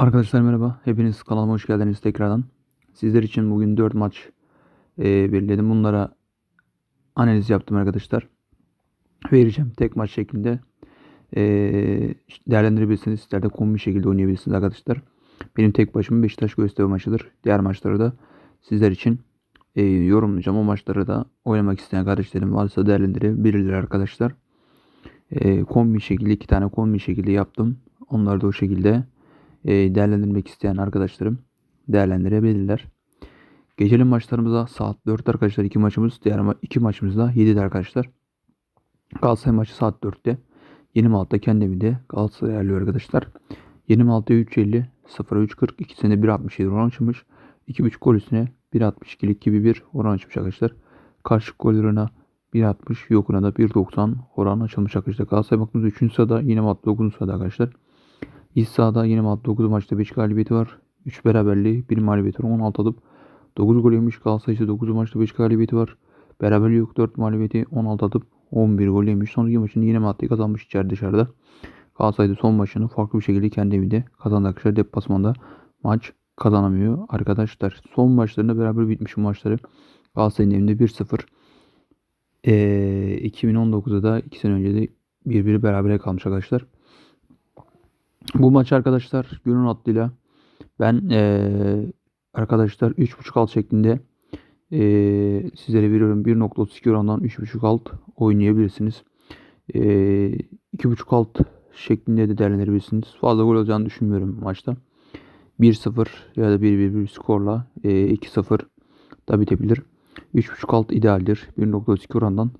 Arkadaşlar merhaba. Hepiniz kanalıma hoş geldiniz tekrardan. Sizler için bugün 4 maç e, belirledim. Bunlara analiz yaptım arkadaşlar. Vereceğim tek maç şeklinde. E, değerlendirebilirsiniz. Sizler de kombi şekilde oynayabilirsiniz arkadaşlar. Benim tek başıma Beşiktaş Göztepe maçıdır. Diğer maçları da sizler için e, yorumlayacağım. O maçları da oynamak isteyen kardeşlerim varsa değerlendirebilirler arkadaşlar. E, kombi şekilde iki tane kombi şekilde yaptım. Onları da o şekilde değerlendirmek isteyen arkadaşlarım değerlendirebilirler. Gecenin maçlarımıza saat 4 arkadaşlar iki maçımız. Diğer ma- iki maçımız da 7'de arkadaşlar. Galatasaray maçı saat 4'te. Yeni Malatya kendi evinde Galatasaray ayarlıyor arkadaşlar. Yeni Malatya 3.50 0'a 3.40 ikisinde 1.67 oran açılmış. 2.5 gol üstüne 1.62'lik gibi bir oran açmış arkadaşlar. Karşı gol oranına 1.60 yokuna da 1.90 oran açılmış arkadaşlar. Galatasaray baktığımızda 3. sırada yine Malatya 9. sırada arkadaşlar. İç sahada yine Malatya 9 maçta 5 galibiyeti var. 3 beraberliği 1 mağlubiyeti var. 16 alıp 9 gol yemiş. Galatasaray ise 9 maçta 5 galibiyeti var. Beraberliği yok 4 mağlubiyeti 16 atıp 11 gol yemiş. Sonraki maçını yine Malatya kazanmış içeride dışarıda. Galatasaray'da son maçını farklı bir şekilde kendi evinde kazandı arkadaşlar. Deplasmanda maç kazanamıyor arkadaşlar. Son maçlarında beraber bitmiş maçları. Galatasaray'ın evinde 1-0. Ee, 2019'da da 2 sene önce de birbiri berabere kalmış arkadaşlar. Bu maç arkadaşlar günün hattıyla ben eee, arkadaşlar 3.5 alt şeklinde eee, sizlere veriyorum 1.32 orandan 3.5 alt oynayabilirsiniz. Eee 2.5 alt şeklinde de değerlendirebilirsiniz. Fazla gol olacağını düşünmüyorum bu maçta. 1-0 ya da 1-1 bir skorla eee, 2-0 da bitebilir. 3.5 alt idealdir. 1.32 orandan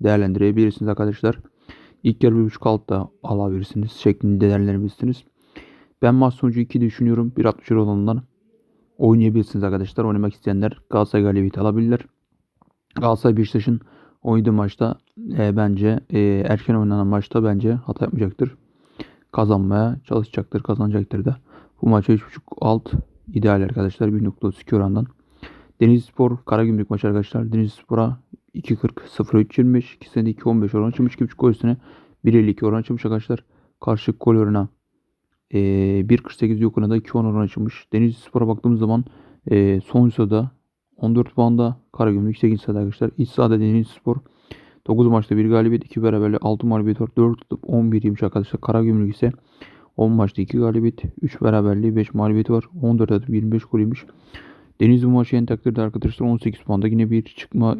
değerlendirebilirsiniz arkadaşlar. İlk yarı 1.5 alt da alabilirsiniz şeklinde değerlendirebilirsiniz. Ben maç sonucu 2 düşünüyorum. 1.60 olanından oynayabilirsiniz arkadaşlar. Oynamak isteyenler Galatasaray galibiyeti alabilirler. Galatasaray Beşiktaş'ın oynadığı maçta e, bence e, erken oynanan maçta bence hata yapmayacaktır. Kazanmaya çalışacaktır, kazanacaktır da. Bu maça 3.5 alt ideal arkadaşlar 1.32 orandan. Denizli Spor Karagümrük maçı arkadaşlar. Denizli Spor'a 2.40 0.3.25 ikisinde de 2.15 oran açılmış. 2.5 gol üstüne 1.52 oran açılmış arkadaşlar. Karşı gol oranına e, 1.48 yokuna da 2.10 oran açılmış. Denizli Spor'a baktığımız zaman e, son sırada 14 puanda Karagümrük 8. sırada arkadaşlar. İç sahada Denizli Spor 9 maçta 1 galibiyet 2 beraberlik 6 mağlubiyet var. 4 tutup 11 yemiş arkadaşlar. Karagümrük ise 10 maçta 2 galibiyet 3 beraberliği 5 mağlubiyeti var. 14 atıp 25 gol yemiş. Denizli bu maçı yeni takdirde arkadaşlar 18 puanda yine bir çıkma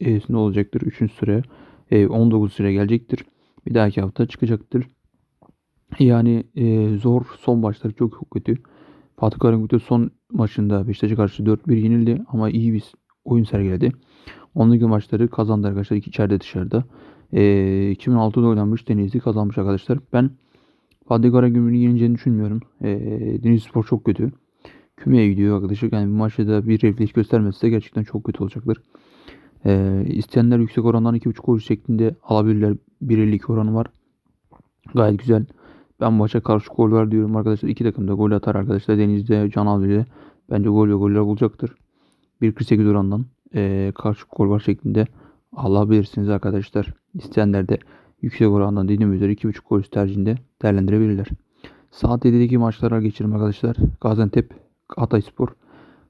evresinde olacaktır. 3. sıraya e, 19 sıraya gelecektir. Bir dahaki hafta çıkacaktır. Yani e, zor son maçları çok çok kötü. Fatih Karagümrük son maçında Beşiktaş'a karşı 4-1 yenildi ama iyi bir oyun sergiledi. Onluk maçları kazandı arkadaşlar. İki içeride dışarıda. E, 2006'da oynanmış Denizli kazanmış arkadaşlar. Ben Fatih Karagümrük'ün yeneceğini düşünmüyorum. E, Denizli Spor çok kötü. Kümeye gidiyor arkadaşlar. Yani bu maçta da bir refleks göstermezse gerçekten çok kötü olacaktır. Ee, isteyenler yüksek orandan 2.5 gol şeklinde alabilirler. 1.52 oranı var. Gayet güzel. Ben maça karşı gol var diyorum arkadaşlar. İki takım da gol atar arkadaşlar. Deniz'de, Can Avcı'da bence gol ve goller bulacaktır. 1.48 orandan ee, karşı gol var şeklinde alabilirsiniz arkadaşlar. İsteyenler de yüksek orandan dediğim üzere 2.5 gol tercihinde değerlendirebilirler. Saat 7'deki maçlara geçelim arkadaşlar. Gaziantep, Hatayspor.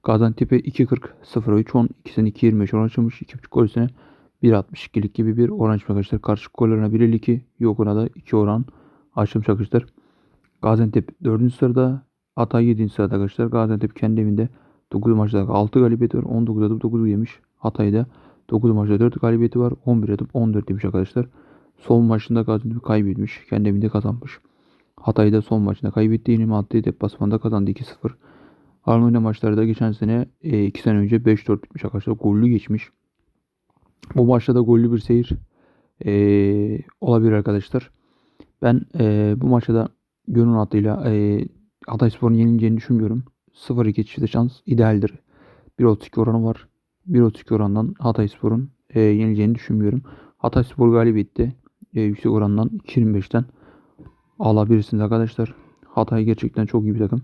Gaziantep'e 2.40 0'a 3 10 ikisinin 2.25 oran açılmış. 2.5 gol üstüne 1.62'lik gibi bir oran açmış arkadaşlar. Karşı gollerine 1.52 yokuna da 2 oran açılmış arkadaşlar. Gaziantep 4. sırada Hatay 7. sırada arkadaşlar. Gaziantep kendi evinde 9 maçta 6 galibiyeti var. 19 atıp 9 yemiş. Hatay'da 9 maçta 4 galibiyeti var. 11 atıp 14 yemiş arkadaşlar. Son maçında Gaziantep kaybetmiş. Kendi evinde kazanmış. Hatay'da son maçında kaybetti. Yeni Malatya deplasmanda kazandı 2-0. Arnonya maçlarda geçen sene 2 sene önce 5-4 bitmiş arkadaşlar. Gollü geçmiş. Bu maçta da gollü bir seyir e, olabilir arkadaşlar. Ben e, bu maçta da gönül hattıyla e, Hatayspor'un yenileceğini düşünmüyorum. 0-2 çifte şans idealdir. 1.32 oranı var. 1.32 orandan Hatayspor'un e, yenileceğini düşünmüyorum. Hatayspor galibiyette e, yüksek orandan 2.25'ten alabilirsiniz arkadaşlar. Hatay gerçekten çok iyi bir takım.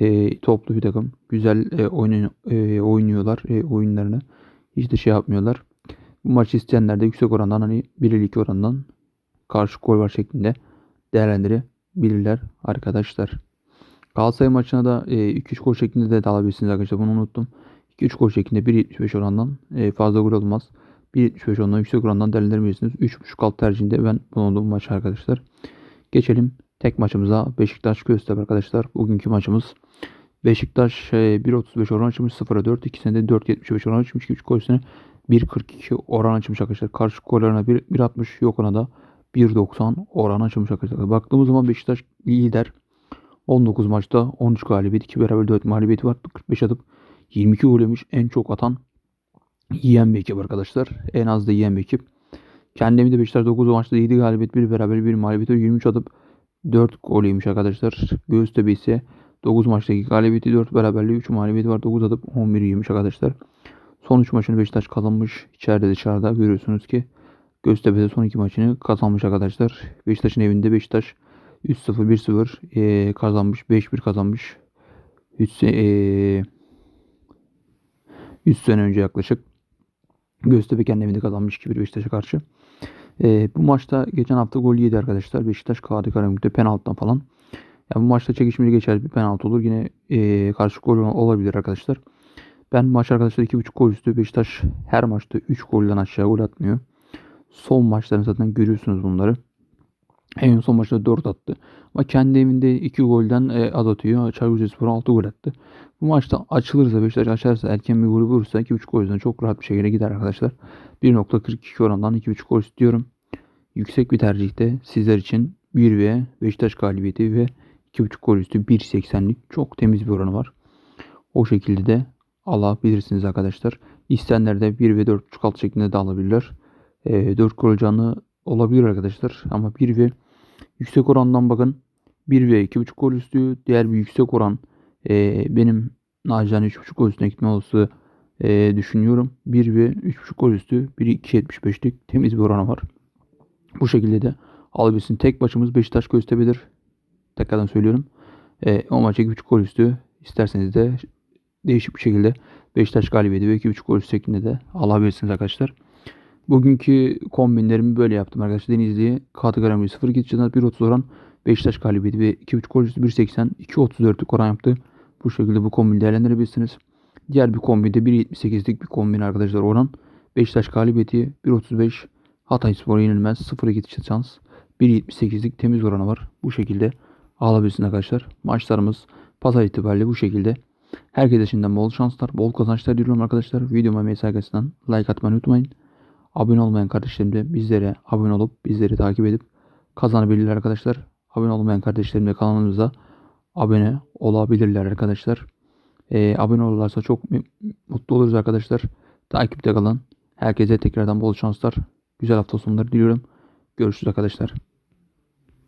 E, toplu bir takım. Güzel e, oyun, e, oynuyorlar e, oyunlarını. Hiç de şey yapmıyorlar. Bu maçı isteyenler de yüksek orandan hani 1-2 orandan karşı gol var şeklinde değerlendirebilirler arkadaşlar. Galatasaray maçına da e, 2-3 gol şeklinde de alabilirsiniz arkadaşlar. Bunu unuttum. 2-3 gol şeklinde 1.75 orandan e, fazla gol olmaz. 1.75 orandan yüksek orandan değerlendirebilirsiniz. 3.5 alt tercihinde ben bulunduğum maç arkadaşlar. Geçelim tek maçımıza Beşiktaş Göztepe arkadaşlar. Bugünkü maçımız Beşiktaş e, 1.35 oran açmış 0'a 4. İkisinde de 4.75 oran açmış. 3 gol üstüne 1.42 oran açmış arkadaşlar. Karşı gollerine 1.60 yok ona da 1.90 oran açmış arkadaşlar. Baktığımız zaman Beşiktaş lider. 19 maçta 13 galibiyet, 2 beraber 4 mağlubiyeti var. 45 atıp 22 gol yemiş. En çok atan yiyen bir ekip arkadaşlar. En az da yiyen bir ekip. Kendimi de Beşiktaş 9 maçta 7 galibiyet, 1 beraber 1 mağlubiyet var. 23 atıp 4 gol yemiş arkadaşlar. Göztepe ise 9 maçtaki galibiyeti 4 beraberliği 3 mağlubiyeti var. 9 atıp 11 yemiş arkadaşlar. Son 3 maçını Beşiktaş kazanmış. İçeride dışarıda görüyorsunuz ki Göztepe'de son 2 maçını kazanmış arkadaşlar. Beşiktaş'ın evinde Beşiktaş 3-0 1-0 e, kazanmış. 5-1 kazanmış. 3 e, 100 sene önce yaklaşık. Göztepe kendi evinde kazanmış 2-1 Beşiktaş'a karşı. E, bu maçta geçen hafta gol yedi arkadaşlar. Beşiktaş Kadı Karagümrük'te penaltıdan falan. Yani bu maçta çekişmeli geçer bir penaltı olur. Yine e, karşı gol olabilir arkadaşlar. Ben maç arkadaşlar 2.5 gol üstü Beşiktaş her maçta 3 golden aşağı gol atmıyor. Son maçlarını zaten görüyorsunuz bunları. En son maçta 4 attı. Ama kendi evinde 2 golden e, az atıyor. Çaykur Rizespor 6 gol attı. Bu maçta açılırsa Beşiktaş açarsa erken bir golü vurursa 2.5 gol yüzden çok rahat bir şekilde gider arkadaşlar. 1.42 orandan 2.5 gol istiyorum. Yüksek bir tercihte sizler için 1 ve Beşiktaş galibiyeti ve 2.5 gol üstü 1.80'lik çok temiz bir oranı var. O şekilde de alabilirsiniz arkadaşlar. İsteyenler de 1 ve 4.5 alt şeklinde de alabilirler. E, 4 gol canlı olabilir arkadaşlar. Ama 1 ve yüksek orandan bakın. 1 ve 2.5 gol üstü. Diğer bir yüksek oran e, benim nacizane 3.5 gol üstüne gitme olası e, düşünüyorum. 1 ve 3.5 gol üstü 1.275'lik temiz bir oranı var. Bu şekilde de alabilirsin. Tek başımız Beşiktaş Göztepe'dir. Tekrardan söylüyorum. E, o maça 2.5 gol üstü isterseniz de değişik bir şekilde Beşiktaş galibiyeti ve 2.5 gol üstü şeklinde de alabilirsiniz arkadaşlar. Bugünkü kombinlerimi böyle yaptım arkadaşlar. Denizli'ye kategori 0 2 1.30 oran Beşiktaş galibiyeti ve 2.5 gol üstü 1.80 2.34'lük oran yaptı. Bu şekilde bu kombini değerlendirebilirsiniz. Diğer bir kombinde 1.78'lik bir kombin arkadaşlar oran. Beşiktaş galibiyeti 1.35 Hatay Spor'a yenilmez 0.2 şans. 1.78'lik temiz oranı var. Bu şekilde alabilirsiniz arkadaşlar. Maçlarımız pazar itibariyle bu şekilde. Herkese şimdiden bol şanslar, bol kazançlar diliyorum arkadaşlar. Videoma mesaj arkasından like atmayı unutmayın. Abone olmayan kardeşlerim de bizlere abone olup bizleri takip edip kazanabilirler arkadaşlar. Abone olmayan kardeşlerim de kanalımıza abone olabilirler arkadaşlar. Ee, abone olurlarsa çok mutlu oluruz arkadaşlar. Takipte kalın. Herkese tekrardan bol şanslar. Güzel hafta sonları diliyorum. Görüşürüz arkadaşlar.